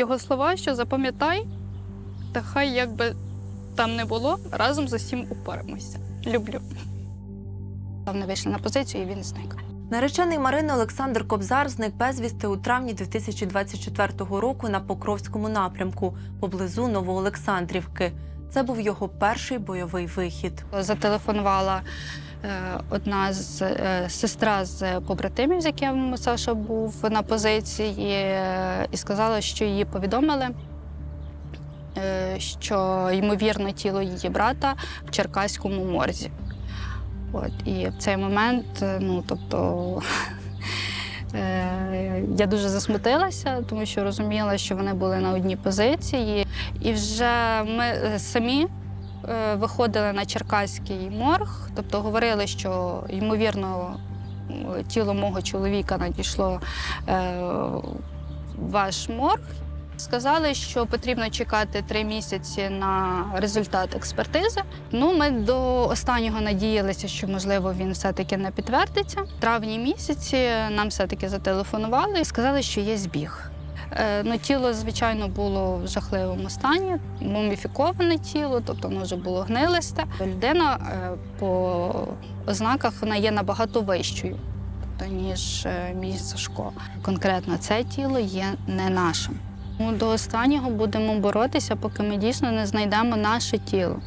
його слова, що запам'ятай, та хай як би там не було, разом з усім упоримося. Люблю. Вони вийшли на позицію, і він зник. Наречений Марини Олександр Кобзар зник безвісти у травні 2024 року на Покровському напрямку поблизу Новоолександрівки. Це був його перший бойовий вихід. Зателефонувала е, одна з е, сестра з побратимів, з яким Саша був на позиції, е, і сказала, що її повідомили, що ймовірно тіло її брата в Черкаському морзі. От, і в цей момент, ну тобто. Е, Я дуже засмутилася, тому що розуміла, що вони були на одній позиції. І вже ми е, самі е, виходили на Черкаський морг, тобто говорили, що ймовірно тіло мого чоловіка надійшло в ваш морг. Сказали, що потрібно чекати три місяці на результат експертизи. Ну, ми до останнього надіялися, що можливо він все-таки не підтвердиться. В травні місяці нам все-таки зателефонували і сказали, що є збіг. Е, Ну, тіло, звичайно, було в жахливому стані, муміфіковане тіло, тобто воно вже було гнилисте. Людина е, по ознаках вона є набагато вищою, тобто, ніж е, мій Сашко. Конкретно це тіло є не нашим. До останнього будемо боротися, поки ми дійсно не знайдемо наше тіло.